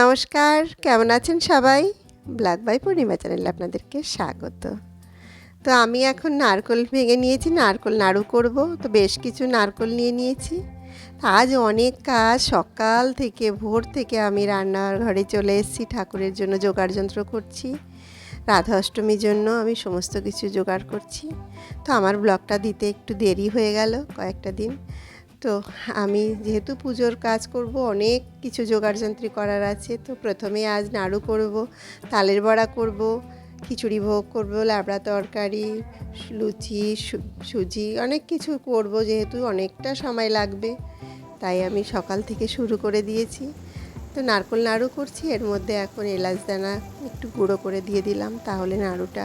নমস্কার, কেমন আছেন সবাই? ব্ল্যাক বাই পূর্ণিমা চ্যানেলে আপনাদেরকে স্বাগত। তো আমি এখন নারকল ভেঙে নিয়েছি, নারকল নাড়ু করব। তো বেশ কিছু নারকল নিয়ে নিয়েছি। আজ অনেক কাজ, সকাল থেকে, ভোর থেকে আমি রান্নার ঘরে চলে এসেছি, ঠাকুরের জন্য জোগাড় যন্ত্র করছি। রাধা অষ্টমীর জন্য আমি সমস্ত কিছু জোগাড় করছি। তো আমার ব্লগটা দিতে একটু দেরি হয়ে গেল কয়েকটা দিন। তো আমি যেহেতু পুজোর কাজ করব, অনেক কিছু জোগাড়যন্ত্রী করার আছে, তো প্রথমে আজ নাড়ু করব, তালের বড়া করব, খিচুড়ি ভোগ করব লাবড়া তরকারি, লুচি সুজি, অনেক কিছু করব যেহেতু অনেকটা সময় লাগবে, তাই আমি সকাল থেকে শুরু করে দিয়েছি। তো নারকল নাড়ু করছি, এর মধ্যে এখন এলাচ দানা একটু গুঁড়ো করে দিয়ে দিলাম, তাহলে নাড়ুটা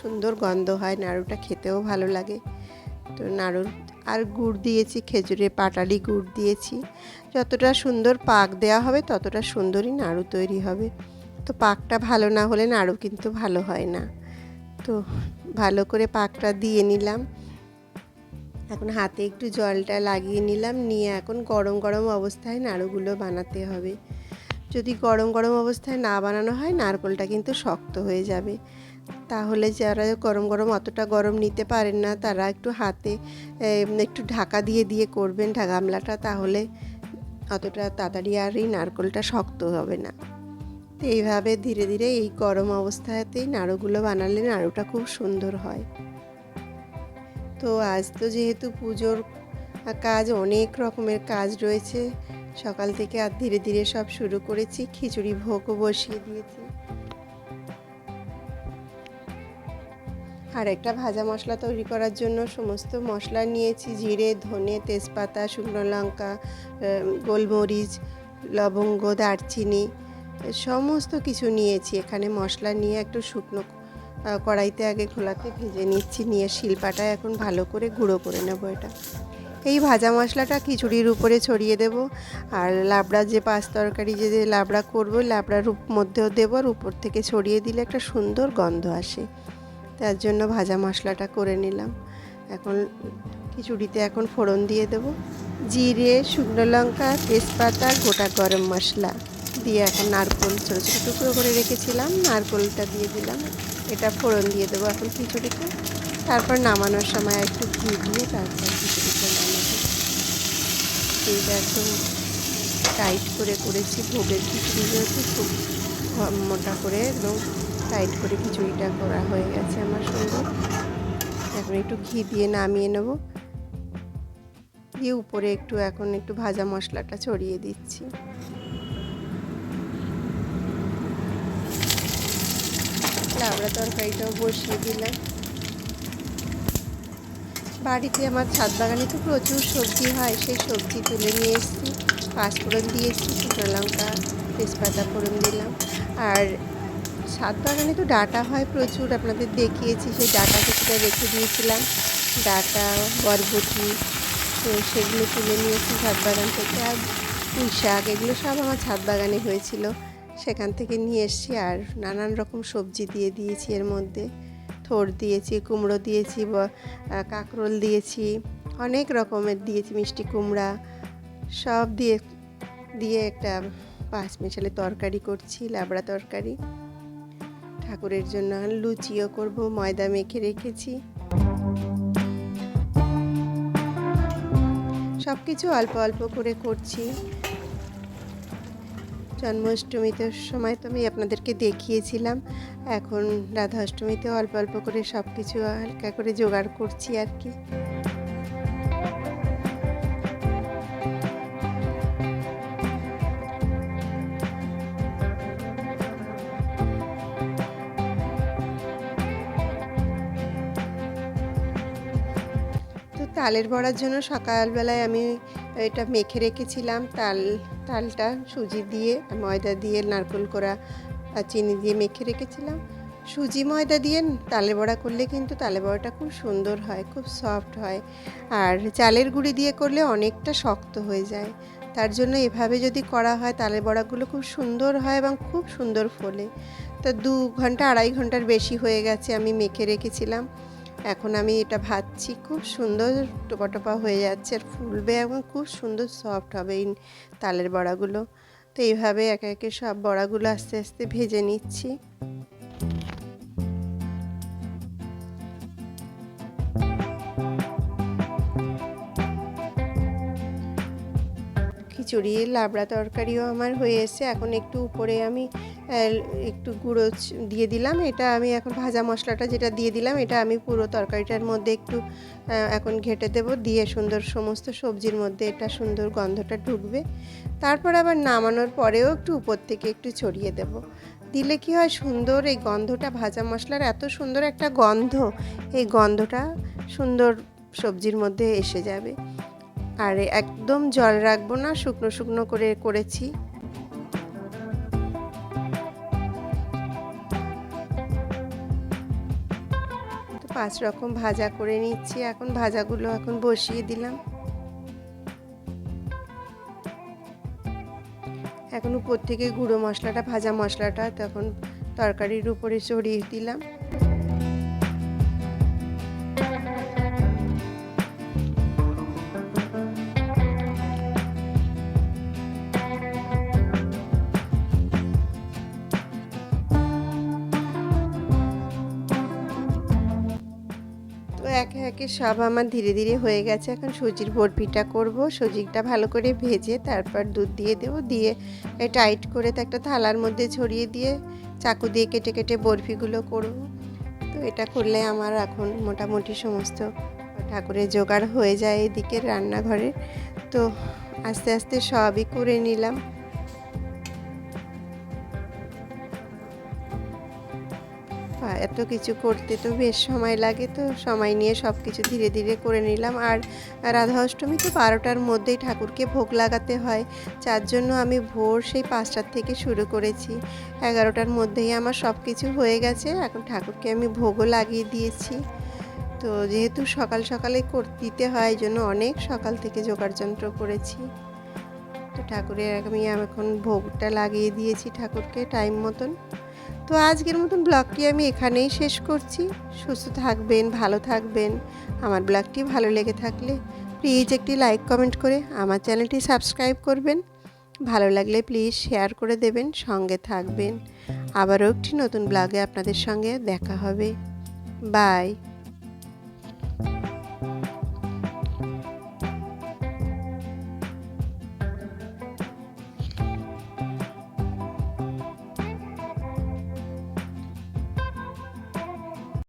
সুন্দর গন্ধ হয়, নাড়ুটা খেতেও ভালো লাগে। তো নাড়ুর আর গুড় দিয়েছি খেজুরের পাটালি গুড় দিয়েছি। যতটা সুন্দর পাক দেওয়া হবে, ততটা সুন্দরই নাড়ু তৈরি হবে। তো পাকটা ভালো না হলে নাড়ু কিন্তু ভালো হয় না। তো ভালো করে পাকটা দিয়ে নিলাম। এখন হাতে একটু জলটা লাগিয়ে নিলাম, নিয়ে এখন গরম গরম অবস্থায় নাড়ুগুলো বানাতে হবে। যদি গরম গরম অবস্থায় না বানানো হয়, নারকলটা কিন্তু শক্ত হয়ে যাবে। তাহলে যারা গরম গরম অতটা গরম নিতে পারেন না, তারা একটু হাতে একটু ঢাকা দিয়ে দিয়ে করবেন গামলাটা, তাহলে অতটা তাড়াতাড়ি আর এই নারকলটা শক্ত হবে না। তো এইভাবে ধীরে ধীরে এই গরম অবস্থাতেই নাড়ুগুলো বানালে নাড়ুটা খুব সুন্দর হয়। তো আজ তো যেহেতু পুজোর কাজ, অনেক রকমের কাজ রয়েছে, সকাল থেকে আর ধীরে ধীরে সব শুরু করেছি। খিচুড়ি ভোগও বসিয়ে দিয়েছি। আর একটা ভাজা মশলা তৈরি করার জন্য সমস্ত মশলা নিয়েছি, জিরে, ধনে, তেজপাতা, শুকনো লঙ্কা গোলমরিচ, লবঙ্গ, দারচিনি, সমস্ত কিছু নিয়েছি। এখানে মশলা নিয়ে একটু শুকনো কড়াইতে আগে খোলাতে ভেজে নিচ্ছি, নিয়ে শিলপাটায় এখন ভালো করে গুঁড়ো করে নেব এটা। এই ভাজা মশলাটা খিচুড়ির উপরে ছড়িয়ে দেব আর লাবড়া যে পাঁচ তরকারি, যে লাবড়া করব, লাবড়ার মধ্যেও দেবো আর উপর থেকে ছড়িয়ে দিলে একটা সুন্দর গন্ধ আসে। তার জন্য ভাজা মশলাটা করে নিলাম। এখন খিচুড়িতে এখন ফোড়ন দিয়ে দেব। জিরে, শুকনো লঙ্কা, তেজপাতা, গোটা গরম মশলা দিয়ে এখন নারকোল ছোটো ছোটো টুকরো করে রেখেছিলাম। নারকোলটা দিয়ে দিলাম। এটা ফোড়ন দিয়ে দেবো এখন খিচুড়িতে। তারপর নামানোর সময় একটু ঘি দিয়ে তারপর খিচুড়িতে নামাবো এইটা একদম টাইট করে করেছি। ভোগের খিচুড়ি যেহেতু খুব মোটা করে একদম টাইট করে খিচুড়িটা করা হয়ে গেছে আমার সুন্দর এখন একটু ঘি দিয়ে নামিয়ে নেব। দিয়ে উপরে একটু এখন একটু ভাজা মশলাটা ছড়িয়ে দিচ্ছি। লাবড়া তরকারিটাও বসিয়ে দিলাম। বাড়িতে আমার ছাদ বাগানে তো প্রচুর সবজি হয়, সেই সবজি তুলে নিয়ে এসেছি। পাঁচফোড়ন দিয়েছি, শুকনো লঙ্কা, তেজপাতা ফোড়ন দিলাম। আর ছাদ বাগানে তো ডাটা হয় প্রচুর, আপনাদের দেখিয়েছি সেই ডাটা কিছুটা রেখে দিয়েছিলাম। ডাটা, বরবটি, তো সেগুলো তুলে নিয়েছি ছাদ বাগান থেকে। আর পুঁই শাক, এগুলো সব আমার ছাদ বাগানে হয়েছিল। সেখান থেকে নিয়ে এসেছি আর নানান রকম সবজি দিয়ে দিয়েছি এর মধ্যে। থোর দিয়েছি, কুমড়ো দিয়েছি কাঁকরোল দিয়েছি, অনেক রকমের দিয়েছি, মিষ্টি কুমড়া। সব দিয়ে দিয়ে একটা পাঁচ মিশালে তরকারি করছি, লাবড়া তরকারি। ঠাকুরের জন্য লুচিও করব, ময়দা মেখে রেখেছি। সব কিছু অল্প অল্প করে করছি। জন্মাষ্টমীতে সময় তো আমি আপনাদেরকে দেখিয়েছিলাম। এখন রাধা অষ্টমীতে অল্প অল্প করে সব কিছু হালকা করে জোগাড় করছি আর কি। তালের বড়ার জন্য সকালবেলায় আমি এটা মেখে রেখেছিলাম, তাল, তালটা সুজি দিয়ে, ময়দা দিয়ে, নারকেল করা আর চিনি দিয়ে মেখে রেখেছিলাম। সুজি, ময়দা দিয়ে তালের বড়া করলে কিন্তু তালের বড়াটা খুব সুন্দর হয়, খুব সফট হয়। আর চালের গুঁড়ি দিয়ে করলে অনেকটা শক্ত হয়ে যায়। তার জন্য এভাবে যদি করা হয়, তালের বড়াগুলো খুব সুন্দর হয় এবং খুব সুন্দর ফোলে। তো দু ঘণ্টা, আড়াই ঘণ্টার বেশি হয়ে গেছে আমি মেখে রেখেছিলাম। এখন আমি এটা ভাজছি, খুব সুন্দর টোপা টোপা হয়ে যাচ্ছে, আর ফুলবে এবং খুব সুন্দর সফট হবে এই তালের বড়াগুলো। তো এইভাবে একে একে সব বড়াগুলো আস্তে আস্তে ভেজে নিচ্ছি। খিচুড়ি, লাবড়া তরকারিও আমার হয়ে এসে এখন একটু উপরে আমি একটু গুঁড়ো দিয়ে দিলাম। এটা আমি এখন ভাজা মশলাটা যেটা দিয়ে দিলাম, এটা আমি পুরো তরকারিটার মধ্যে একটু এখন ঘেটে দেব। দিয়ে সুন্দর সমস্ত সবজির মধ্যে এটা সুন্দর গন্ধটা ঢুকবে। তারপর আবার নামানোর পরেও একটু উপর থেকে একটু ছড়িয়ে দেব। দিলে কি হয়, সুন্দর এই গন্ধটা, ভাজা মশলার এত সুন্দর একটা গন্ধ, এই গন্ধটা সুন্দর সবজির মধ্যে এসে যাবে। আর একদম জল রাখব না, শুকনো শুকনো করে করেছি। পাঁচ রকম ভাজা করে নিচ্ছি। এখন ভাজাগুলো এখন বসিয়ে দিলাম। এখন উপর থেকে গুঁড়ো মশলাটা, ভাজা মশলাটা তখন তরকারির উপরে ছড়িয়ে দিলাম। একে একে সব আমার ধীরে ধীরে হয়ে গেছে। এখন সুজির বরফিটা করব, সুজিটা ভালো করে ভেজে তারপর দুধ দিয়ে দেবো। দিয়ে টাইট করে তো একটা থালার মধ্যে ছড়িয়ে দিয়ে চাকু দিয়ে কেটে কেটে বরফিগুলো করব। তো এটা করলে আমার এখন মোটামুটি সমস্ত ঠাকুরের জোগাড় হয়ে যায় এদিকে রান্নাঘরে। তো আস্তে আস্তে সবই করে নিলাম। এত কিছু করতে তো বেশ সময় লাগে, তো সময় নিয়ে সব কিছু ধীরে ধীরে করে নিলাম। আর রাধা অষ্টমী তো বারোটার মধ্যেই ঠাকুরকে ভোগ লাগাতে হয়, যার জন্য আমি ভোর সেই পাঁচটার থেকে শুরু করেছি। এগারোটার মধ্যেই আমার সব কিছু হয়ে গেছে, এখন ঠাকুরকে আমি ভোগও লাগিয়ে দিয়েছি। তো যেহেতু সকাল সকালে দিতে হয় জন্য অনেক সকাল থেকে জোগাড় যন্ত্র করেছি। তো ঠাকুরের আমি এখন ভোগটা লাগিয়ে দিয়েছি ঠাকুরকে টাইম মতন। তো আজকের মতন ব্লগটি আমি এখানেই শেষ করছি। সুস্থ থাকবেন, ভালো থাকবেন। আমার ব্লগটি ভালো লেগে থাকলে প্লিজ একটি লাইক, কমেন্ট করে আমার চ্যানেলটি সাবস্ক্রাইব করবেন। ভালো লাগলে প্লিজ শেয়ার করে দেবেন, সঙ্গে থাকবেন। আবারও একটি নতুন ব্লগে আপনাদের সঙ্গে দেখা হবে। বাই।